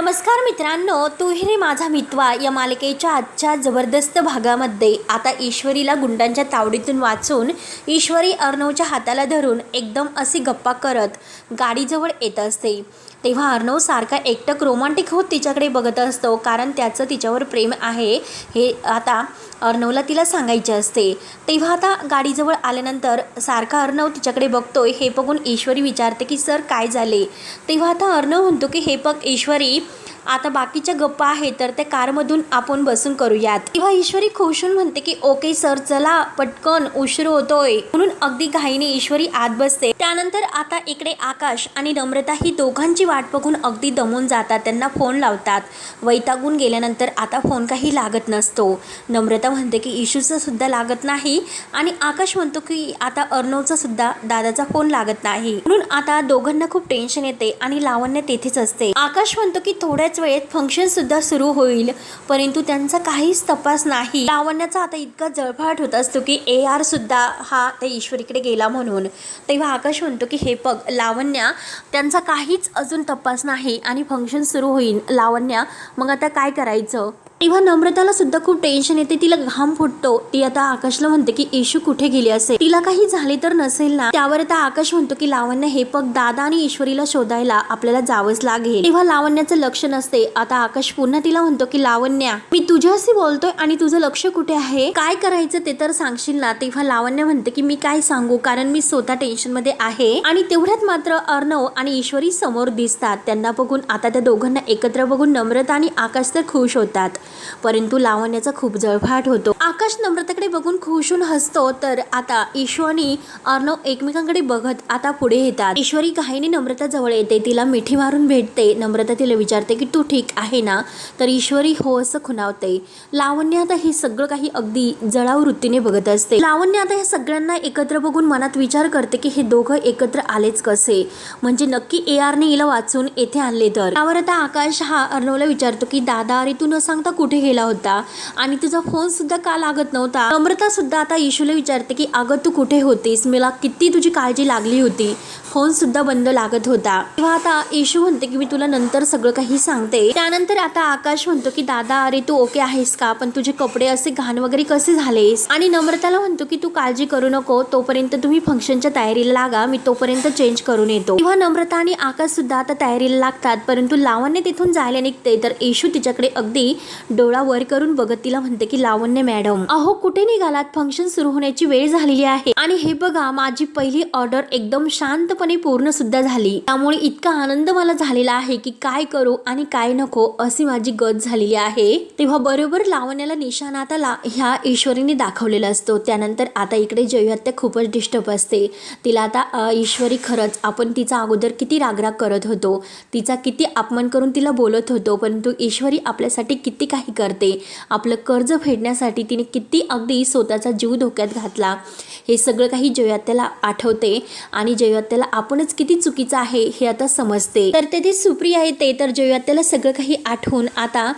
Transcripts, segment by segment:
नमस्कार मित्रांनो तुहिरे रे माझा मितवा या मालिकेच्या आजच्या जबरदस्त भागामध्ये. आता ईश्वरीला गुंडांच्या तावडीतून वाचून ईश्वरी अर्णवच्या हाताला धरून एकदम अशी गप्पा करत गाडीजवळ येत असते. तेव्हा अर्णव सारखा एकटक रोमांटिक होत तिच्याकडे बघत असतो कारण त्याचं तिच्यावर प्रेम आहे. हे आता अर्णवला तिला सांगायचे असते. तेव्हा आता गाडीजवळ आल्यानंतर सारखा अर्णव तिच्याकडे बघतोय. हे बघून ईश्वरी विचारते की सर काय झाले? तेव्हा आता अर्णव म्हणतो की हे बघ ईश्वरी आता बाकीच्या गप्पा आहेत तर त्या कारमधून आपण बसून करूयात. तेव्हा ईश्वरी खुशून म्हणते की ओके सर चला पटकन उशीर होतोय. म्हणून अगदी घाईने ईश्वरी आत बसते. त्यानंतर आता इकडे आकाश आणि नम्रता ही दोघांची वाट बघून अगदी दमून जातात त्यांना फोन लावतात. वैतागून गेल्यानंतर आता फोन काही लागत नसतो. नम्रता म्हणते की इशूचा सुद्धा लागत नाही. आणि आकाश म्हणतो की आता अर्णवचा सुद्धा दादाचा फोन लागत नाही. म्हणून आता दोघांना खूप टेन्शन येते आणि लावण्य तेथेच असते. आकाश म्हणतो की थोड्या थोड्याच वेळेत फंक्शनसुद्धा सुरू होईल परंतु त्यांचा काहीच तपास नाही. लावण्याचा आता इतका जळफाट होत असतो की ए आरसुद्धा हा त्या ईश्वरीकडे गेला म्हणून. तेव्हा आकाश म्हणतो की हे बघ लावण्या त्यांचा काहीच अजून तपास नाही आणि फंक्शन सुरू होईल. लावण्या मग आता काय करायचं? तेव्हा नम्रताला सुद्धा खूप टेन्शन येते. तिला घाम फुटतो. ती आता आकाशला म्हणते की येशू कुठे गेली असेल? तिला काही झाले तर नसेल ना त्यावर आता आकाश म्हणतो की लावण्य हे पग दादा आणि ईश्वरीला शोधायला आपल्याला जावंच लागेल. तेव्हा लावण्याचं लक्ष नसते. आता आकाश पुन्हा तिला म्हणतो की लावण्या मी तुझ्याशी बोलतोय आणि तुझं लक्ष कुठे आहे? काय करायचं ते तर सांगशील ना? तेव्हा लावण्य म्हणते की मी काय सांगू? कारण मी स्वतः टेन्शनमध्ये आहे. आणि तेवढ्यात मात्र अर्णव आणि ईश्वरी समोर दिसतात. त्यांना बघून आता त्या दोघांना एकत्र बघून नम्रता आणि आकाश तर खुश होतात. परंतु लावण्याचा खूप जळफाट होतो. आकाश नम्रताकडे बघून खुशून हसतो तर आता ईशू आणि अर्णव एकमेकांकडे बघत आता पुढे येतात. ईश्वरी घाईने नम्रता जवळ येते तिला मिठी मारून भेटते. नम्रता तिला विचारते की तू ठीक आहे ना? तर ईश्वरी हो असं खुणावते. लावण्य आता हे सगळं काही अगदी जळाव वृत्तीने बघत असते. लावण्य आता ह्या सगळ्यांना एकत्र बघून मनात विचार करते की हे दोघं एकत्र आलेच कसे? म्हणजे नक्की ए आरने हिला वाचून येथे आणले तर. त्यावर आता आकाश हा अर्णवला विचारतो की दादा अरे तू न सांगता कुठे गेला होता? आणि तुझा फोन सुद्धा का लागत नव्हता? अमृता सुद्धा आता येशूला विचारते की अगं तू कुठे होतीस? मला किती तुझी काळजी लागली होती. फोन सुद्धा बंद लागत होता. तेव्हा आता येशू म्हणते की मी तुला नंतर सगळं काही सांगते. त्यानंतर आता आकाश म्हणतो की दादा अरे तू ओके आहेस का? पण तुझे कपडे असे घाण वगैरे कसे झालेस? आणि नम्रताला म्हणतो की तू काळजी करू नको. तोपर्यंत तुम्ही फंक्शनच्या तयारीला लागा. मी तोपर्यंत चेंज करून येतो. तेव्हा नम्रता आणि आकाश सुद्धा आता तयारीला लागतात. परंतु लावण्य तिथून जायला निघते. तर येशू तिच्याकडे अगदी डोळा वर करून बघत तिला म्हणते की लावण्य मॅडम अहो कुठे निघालात? फंक्शन सुरू होण्याची वेळ झालेली आहे. आणि हे बघा माझी पहिली ऑर्डर एकदम शांत पूर्णपणे पूर्णसुद्धा झाली. त्यामुळे इतका आनंद मला झालेला आहे की काय करू आणि काय नको अशी माझी गत झालेली आहे. तेव्हा बरोबर लावण्याला निशाणा आता ला ह्या ईश्वरीने दाखवलेला असतो. त्यानंतर आता इकडे जयहत्या खूपच डिस्टर्ब असते. तिला आता ईश्वरी खरंच आपण तिचा अगोदर किती रागराग करत होतो. तिचा किती अपमान करून तिला बोलत होतो. परंतु ईश्वरी आपल्यासाठी किती काही करते. आपलं कर्ज फेडण्यासाठी तिने किती अगदी स्वतःचा जीव धोक्यात घातला. हे सगळं काही जयात्याला आठवते. आणि जयात्याला आपणच किती चुकीचं आहे हे आता समजते. तर तेथे सुप्रिया येते तर जेव्हा त्याला सगळं काही आठवून आता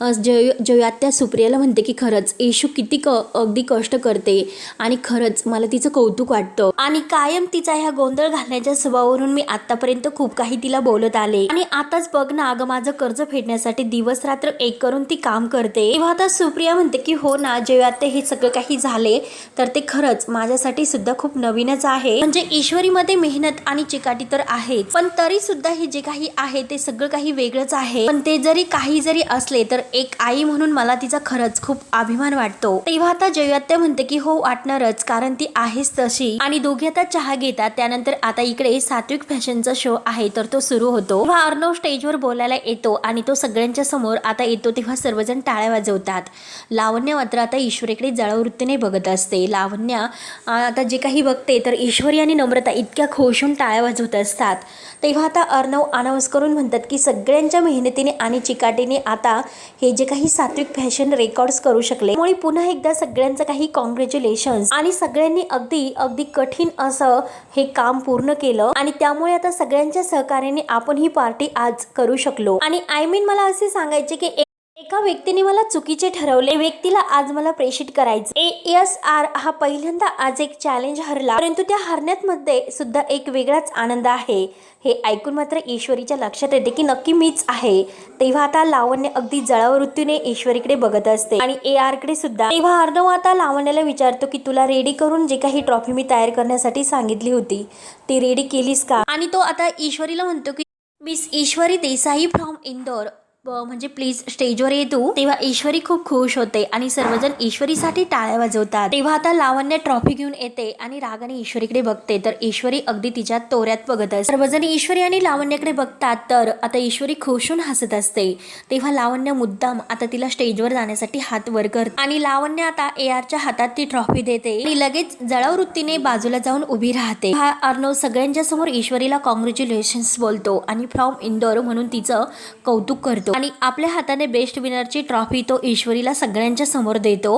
जय जयात्या सुप्रियाला म्हणते की खरंच येशू किती क अगदी कष्ट करते आणि खरंच मला तिचं कौतुक वाटतं. आणि कायम तिचा ह्या गोंधळ घालण्याच्या स्वभावावरून मी आतापर्यंत खूप काही तिला बोलत आले. आणि आताच बघ ना अगं माझं कर्ज फेडण्यासाठी दिवस रात्र एक करून ती काम करते. तेव्हा आता सुप्रिया म्हणते की हो ना जेव्हा हे सगळं काही झाले तर ते खरंच माझ्यासाठी सुद्धा खूप नवीनच आहे. म्हणजे ईश्वरीमध्ये मेहनत आणि चिकाटी तर आहेच पण तरी सुद्धा हे जे काही आहे ते सगळं काही वेगळंच आहे. पण ते जरी काही जरी असले तर एक आई म्हणून मला तिचा खरंच खूप अभिमान वाटतो. तेव्हा आता जयात्या म्हणते की हो वाटणारच कारण ती आहेच तशी. आणि दोघे आता चहा घेतात. त्यानंतर आता इकडे सात्विक फॅशनचा शो आहे तर तो सुरू होतो. तेव्हा अर्णव स्टेजवर बोलायला येतो आणि तो सगळ्यांच्या समोर आता येतो तेव्हा सर्वजण टाळ्या वाजवतात. लावण्य मात्र आता ईश्वरीकडे जळवृत्तीने बघत असते. लावण्या आता जे काही बघते तर ईश्वरी आणि नम्रता इतक्या खुश होऊन टाळ्या वाजवत असतात. तेव्हा आता अर्णव अनाऊन्स करून म्हणतात की सगळ्यांच्या मेहनतीने आणि चिकाटीने आता हे जे काही सात्विक फॅशन रेकॉर्ड्स करू शकले त्यामुळे पुन्हा एकदा सगळ्यांचं काही कॉंग्रॅच्युलेशन्स आणि सगळ्यांनी अगदी अगदी कठीण असं हे काम पूर्ण केलं आणि त्यामुळे आता सगळ्यांच्या सहकार्याने आपण ही पार्टी आज करू शकलो. आणि आय मीन मला असे सांगायचे की एका व्यक्तीने मला चुकीचे ठरवले. व्यक्तीला आज मला प्रेषित करायचं. ए एस आर हा पहिल्यांदा आज एक चॅलेंज हरला. परंतु त्या हरण्यामध्ये सुद्धा एक वेगळाच आनंद आहे. हे ऐकून मात्र ईश्वरीच्या लक्षात येते की नक्की मीच आहे. तेव्हा आता लावण्य अगदी जळावृत्तीने ईश्वरीकडे बघत असते. आणि ए आरकडे सुद्धा. तेव्हा अर्णव आता लावण्याला विचारतो की तुला रेडी करून जे काही ट्रॉफी मी तयार करण्यासाठी सांगितली होती ती रेडी केलीस का? आणि तो आता ईश्वरीला म्हणतो की मिस ईश्वरी देसाई फ्रॉम इंदोर म्हणजे प्लीज स्टेजवर येतो तेव्हा ईश्वरी खूप खुश होते आणि सर्वजण ईश्वरीसाठी टाळ्या वाजवतात. तेव्हा आता लावण्य ट्रॉफी घेऊन येते आणि रागाने ईश्वरीकडे बघते. तर ईश्वरी अगदी तिच्या तोऱ्यात बघत असते. सर्वजण ईश्वरी आणि लावण्याकडे बघतात. तर आता ईश्वरी खुशून हसत असते. तेव्हा लावण्य मुद्दाम आता तिला स्टेजवर जाण्यासाठी हात वर करते आणि लावण्य आता ए आरच्या हातात ती ट्रॉफी देते आणि लगेच जळावृत्तीने बाजूला जाऊन उभी राहते. हा अर्णव सगळ्यांच्या समोर ईश्वरीला कॉंग्रॅच्युलेशन्स बोलतो आणि फ्रॉम इंदोर म्हणून तिचं कौतुक करतो. आणि आपल्या हाताने बेस्ट विनरची ट्रॉफी तो ईश्वरीला सगळ्यांच्या समोर देतो.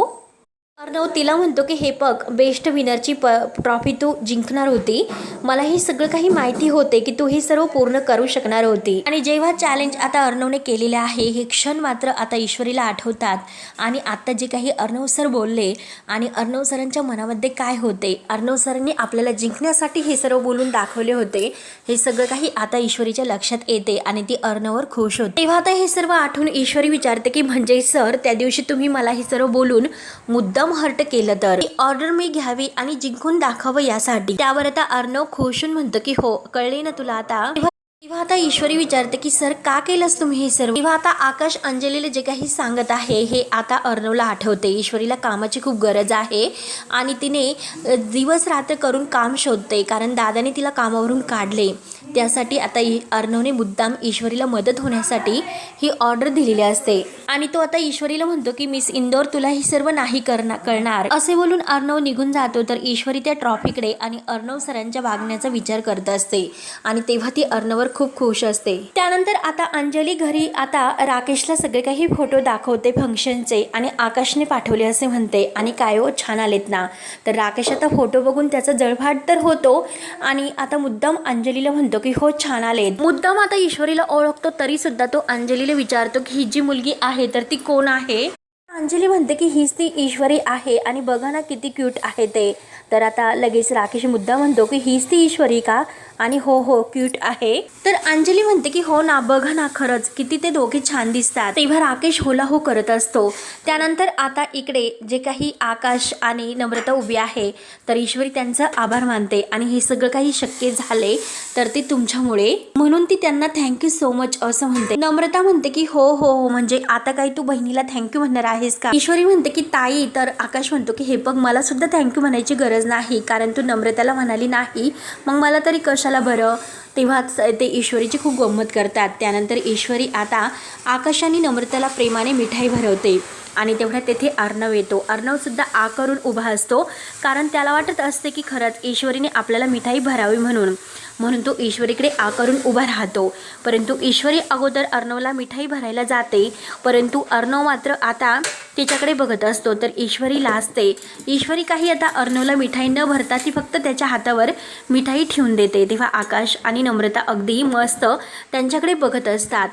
अर्णव तिला म्हणतो की हे बघ बेस्ट विनरची प ट्रॉफी तू जिंकणार होती. मला हे सगळं काही माहिती होते की तू हे सर्व पूर्ण करू शकणार होती. आणि जेव्हा चॅलेंज आता अर्णवने केलेले आहे हे क्षण मात्र आता ईश्वरीला आठवतात. आणि आता जे काही अर्णव सर बोलले आणि अर्णव सरांच्या मनामध्ये काय होते? अर्णव सरांनी आपल्याला जिंकण्यासाठी हे सर्व बोलून दाखवले होते. हे सगळं काही आता ईश्वरीच्या लक्षात येते आणि ती अर्णवर खुश होते. तेव्हा आता हे सर्व आठवून ईश्वरी विचारते की म्हणजे सर त्या दिवशी तुम्ही मला हे सर्व बोलून मुद्दाम हर्ट केलं तर. ऑर्डर मी घ्यावी आणि जिंकून दाखवावं यासाठी. त्यावर आता अर्णव खुशून म्हणतो की हो कळले ना तुला आता? तेव्हा आता ईश्वरी विचारते की सर का केलंस तुम्ही हे सर्व? तेव्हा आता आकाश अंजलीला जे काही सांगत आहे हे आता अर्णवला आठवते. ईश्वरीला कामाची खूप गरज आहे आणि तिने दिवस रात्र करून काम शोधते कारण दादाने तिला कामावरून काढले. त्यासाठी आता अर्णवने मुद्दाम ईश्वरीला मदत होण्यासाठी ही ऑर्डर दिलेली असते. आणि तो आता ईश्वरीला म्हणतो की मिस इंदोर तुला हे सर्व नाही करणार. कळणार असे बोलून अर्णव निघून जातो तर ईश्वरी त्या ट्रॉफीकडे आणि अर्णव सरांच्या वागण्याचा विचार करत असते. आणि तेव्हा ती अर्णवर खूप खुश असते. त्यानंतर आता अंजली घरी आता राकेशला सगळे काही फोटो दाखवते फंक्शनचे आणि आकाशने पाठवले असे म्हणते आणि काय हो छान आलेत ना. तर राकेश आता फोटो बघून त्याचा जळफाट तर होतो आणि आता मुद्दाम अंजलीला म्हणतो की हो छान आलेत. मुद्दाम आता ईश्वरीला ओळखतो तरी सुद्धा तो अंजलीला विचारतो की ही जी मुलगी आहे तर ती कोण आहे? अंजली म्हणते की हीच ती ईश्वरी आहे आणि बघा ना किती क्यूट आहे ते. तर आता लगेच राकेश मुद्दा म्हणतो की हीच ती ईश्वरी का? आणि हो हो क्यूट आहे. तर अंजली म्हणते की हो ना बघा ना खरंच किती ते दोघे छान दिसतात. तेव्हा राकेश होला हो करत असतो. त्यानंतर आता इकडे जे काही आकाश आणि नम्रता उभी आहे तर ईश्वरी त्यांचा आभार मानते. आणि हे सगळं काही शक्य झाले तर ते तुमच्यामुळे. म्हणून ती त्यांना थँक्यू सो मच असं म्हणते. नम्रता म्हणते की हो हो हो म्हणजे आता काही तू बहिणीला थँक्यू म्हणणार आहेस का? ईश्वरी म्हणते की ताई तर आकाश म्हणतो की हे बघ मला सुद्धा थँक्यू म्हणायची गरज नाही कारण तू नम्रताला म्हणाली नाही. मग मला तरी कशाला बरं? तेव्हाच ते ईश्वरीची खूप गंमत करतात. त्यानंतर ईश्वरी आता आकाशाने नम्रतेला नम्रताला प्रेमाने मिठाई भरवते आणि तेवढ्या तेथे अर्णव येतो. अर्णवसुद्धा आ करून उभा असतो कारण त्याला वाटत असते की खरंच ईश्वरीने आपल्याला मिठाई भरावी म्हणून. म्हणून तो ईश्वरीकडे आकारून उभा राहतो. परंतु ईश्वरी अगोदर अर्णवला मिठाई भरायला जाते. परंतु अर्णव मात्र आता तिच्याकडे बघत असतो. तर ईश्वरी लाजते. ईश्वरी काही आता अर्णवला मिठाई न भरता ती फक्त त्याच्या हातावर मिठाई ठेवून देते. तेव्हा आकाश आणि नम्रता अगदी मस्त त्यांच्याकडे बघत असतात.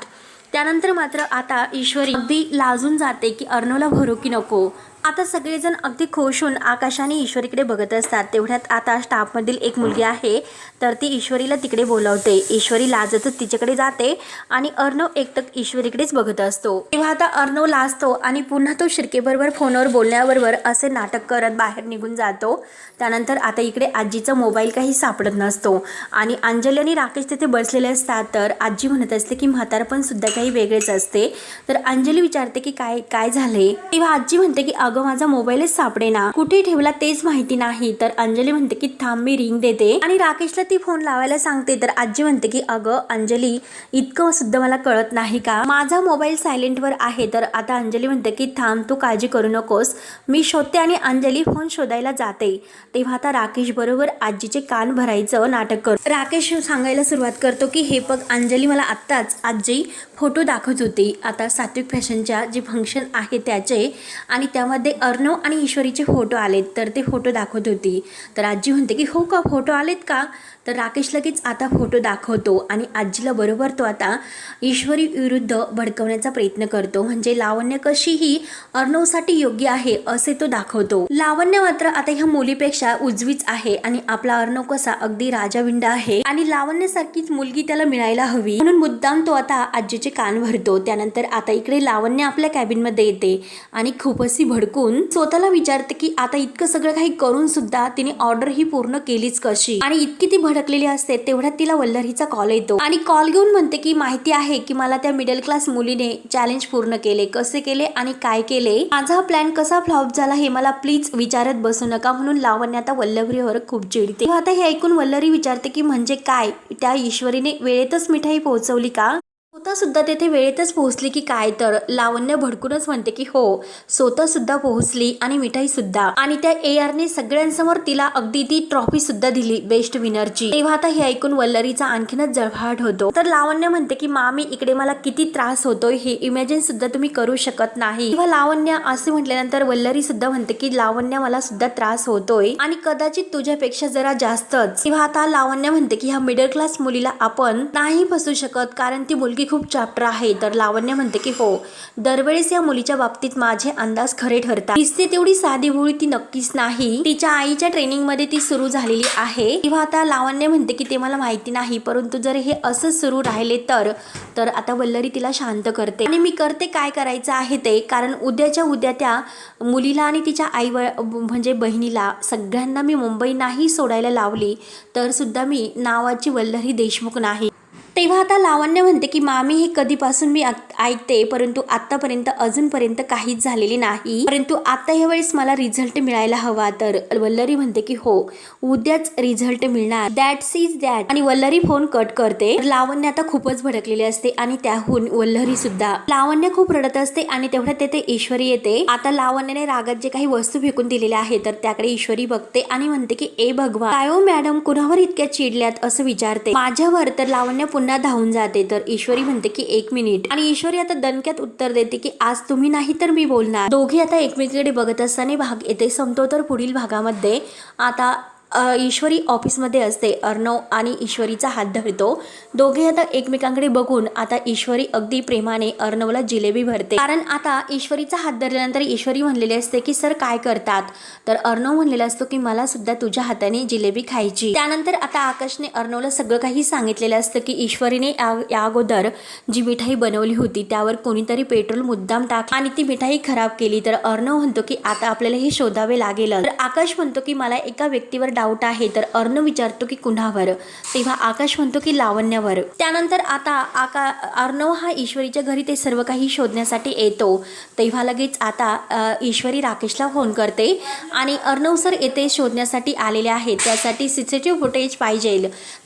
त्यानंतर मात्र आता ईश्वरी अगदी लाजून जाते की अर्णवला भरू की नको. आता सगळेजण अगदी खुश होऊन आकाशाने ईश्वरीकडे बघत असतात. तेवढ्यात आता स्टाफमधील एक मुलगी आहे तर ती ईश्वरीला तिकडे बोलावते. ईश्वरी लाजतच तिच्याकडे जाते आणि अर्णव एकटक ईश्वरीकडेच बघत असतो. तेव्हा आता अर्णव लाजतो आणि पुन्हा तो शिर्केबरोबर फोनवर बोलण्याबरोबर असे नाटक करत बाहेर निघून जातो. त्यानंतर आता इकडे आजीचा मोबाईल काही सापडत नसतो आणि अंजली आणि राकेश तिथे बसलेले असतात. तर आजी म्हणत असते की म्हातारपण सुद्धा काही वेगळेच असते. तर अंजली विचारते की काय काय झाले? तेव्हा आजी म्हणते की अगं अगं माझा मोबाईलच सापडे ना कुठे ठेवला तेच माहिती नाही. तर अंजली म्हणते की थांब मी रिंग देते. आणि राकेशला ती फोन लावायला सांगते. तर आजी म्हणते की अगं अंजली इतकं सुद्धा मला कळत नाही का? माझा मोबाईल सायलेंटवर आहे. तर आता अंजली म्हणते की थांब तू काळजी करू नकोस. मी शोधते आणि अंजली फोन शोधायला जाते. तेव्हा आता राकेश बरोबर आजीचे कान भरायचं नाटक करतो राकेश सांगायला सुरुवात करतो की हे बघ अंजली मला आत्ताच आजी फोटो दाखवत होती. आता सात्विक फॅशनच्या जे फंक्शन आहे त्याचे आणि त्यामध्ये अर्णव आणि ईश्वरीचे फोटो आलेत. तर ते फोटो दाखवत होती. तर आजी म्हणते की हो का? फोटो आलेत का? तर राकेश लगेच आता फोटो दाखवतो आणि आजीला बरोबर तो आता ईश्वरी विरुद्ध भडकवण्याचा प्रयत्न करतो. म्हणजे लावण्य कशीही अर्णवसाठी योग्य आहे असे तो दाखवतो. लावण्य मात्र आता ह्या मुलीपेक्षा उजवीच आहे आणि आपला अर्णव कसा अगदी राजाविंड आहे आणि लावण्यासारखीच मुलगी त्याला मिळायला हवी. म्हणून मुद्दाम तो आता आजीचे कान भरतो. त्यानंतर आता इकडे लावण्य आपल्या कॅबिनमध्ये येते आणि खूप अशी भडकून स्वतःला विचारते की आता इतकं सगळं काही करून सुद्धा तिने ऑर्डर ही पूर्ण केलीच कशी? आणि इतकी ती अडकलेली असते तेवढ्यात तिला वल्लरीचा कॉल येतो. आणि कॉल घेऊन म्हणते की माहिती आहे की मला त्या मिडल क्लास मुलीने चॅलेंज पूर्ण केले कसे केले आणि काय केले? माझा प्लॅन कसा फ्लॉप झाला हे मला प्लीज विचारत बसू नका म्हणून लावण्य आता वल्लभरीवर खूप चिडते. आता हे ऐकून वल्लरी विचारते की म्हणजे काय? त्या ईश्वरीने वेळेतच मिठाई पोहोचवली का? स्वतःसुद्धा तेथे वेळेतच पोहोचली की काय तर. लावण्य भडकूनच म्हणते की हो स्वतः सुद्धा पोहोचली आणि मिठाई सुद्धा आणि त्या ए आरने सगळ्यांसमोर तिला अगदी ती ट्रॉफी सुद्धा दिली बेस्ट विनरची. तेव्हा आता हे ऐकून वल्लरीचा आणखीनच जळफाट होतो. तर लावण्य म्हणते की मामी इकडे मला किती त्रास होतोय हे इमॅजिन सुद्धा तुम्ही करू शकत नाही. तेव्हा लावण्य असे म्हटल्यानंतर वल्लरी सुद्धा म्हणते की लावण्य मला सुद्धा त्रास होतोय आणि कदाचित तुझ्यापेक्षा जरा जास्तच. तेव्हा आता लावण्य म्हणते की ह्या मिडल क्लास मुलीला आपण नाही फसू शकत कारण ती मुलगी खूप चॅप्टर आहे. तर लावण्य म्हणते की हो दरवेळेस या मुलीच्या बाबतीत माझे अंदाज खरे ठरतात. दिसते तेवढी साधी भोळी ती नक्कीच नाही. तिच्या आईच्या ट्रेनिंगमध्ये ती सुरू झालेली आहे. किंवा आता लावण्य म्हणते की ते मला माहिती नाही. परंतु जर हे असंच सुरू राहिले तर तर आता वल्लरी तिला शांत करते. आणि मी करते काय करायचं आहे ते? कारण उद्याच्या उद्या त्या मुलीला आणि तिच्या आई म्हणजे बहिणीला सगळ्यांना मी मुंबई नाही सोडायला लावली तर सुद्धा मी नावाची वल्लरी देशमुख नाही. तेव्हा आता लावण्य म्हणते की मामी हे कधीपासून मी ऐकते परंतु आतापर्यंत अजूनपर्यंत काहीच झालेली नाही. परंतु आता ह्या वेळेस मला रिझल्ट मिळायला हवा. तर वल्लरी म्हणते की हो उद्याच रिझल्ट मिळणार. दॅट्स इज दॅट आणि वल्लरी फोन कट करते. लावण्य आता खूपच भडकलेली असते आणि त्याहून वल्लरी सुद्धा. लावण्य खूप रडत असते आणि तेवढ्यात तेथे ईश्वरी येते. आता लावण्याने रागात जे काही वस्तू फेकून दिलेल्या आहेत तर त्याकडे ईश्वरी बघते आणि म्हणते की ए भगवा काय हो मॅडम कुणावर इतक्या चिडल्यात? असं विचारते. माझ्यावर तर लावण्य पुन्हा धावून जाते. तर ईश्वरी म्हणते की एक मिनिट. आणि ईश्वरी आता दणक्यात उत्तर देते की आज तुम्ही नाही तर मी बोलणार. दोघे आता एकमेकीकडे बघत असताना भाग येते. संपतो तर पुढील भागामध्ये. आता ईश्वरी ऑफिसमध्ये असते अर्णव आणि ईश्वरीचा हात धरतो. दोघे आता एकमेकांकडे बघून आता ईश्वरी अगदी प्रेमाने अर्णवला जिलेबी भरते. कारण आता ईश्वरीचा हात धरल्यानंतर ईश्वरी म्हणलेली असते की सर काय करतात? तर अर्णव म्हणलेला असतो की मला सुद्धा तुझ्या हाताने जिलेबी खायची. त्यानंतर आता आकाशने अर्णवला सगळं काही सांगितलेलं असतं की ईश्वरीने या- या अगोदर जी मिठाई बनवली होती त्यावर कोणीतरी पेट्रोल मुद्दाम टाक आणि ती मिठाई खराब केली. तर अर्णव म्हणतो की आता आपल्याला हे शोधावे लागेल तर आकाश म्हणतो की मला एका व्यक्तीवर डाऊट आहे तर अर्णव विचारतो की कुणावर? तेव्हा आकाश म्हणतो की लावण्यावर. त्यानंतर आता आका अर्णव हा ईश्वरीच्या घरी ते सर्व काही शोधण्यासाठी येतो. तेव्हा लगेच आता ईश्वरी राकेशला फोन करते आणि अर्णव सर येथे शोधण्यासाठी आलेले आहेत. त्यासाठी C C T V footage पाहिजे.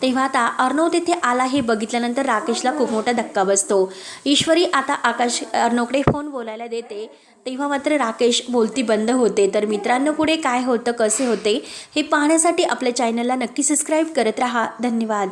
तेव्हा आता अर्णव तिथे आला हे बघितल्यानंतर राकेशला खूप मोठा धक्का बसतो. ईश्वरी आता आकाश अर्णवकडे फोन बोलायला देते. तेव्हा मात्र राकेश बोलती बंद होते. तर मित्रांनो पुढे काय होतं कसे होते हे पाहण्यासाठी आपल्या चॅनलला नक्की सबस्क्राईब करत राहा. धन्यवाद.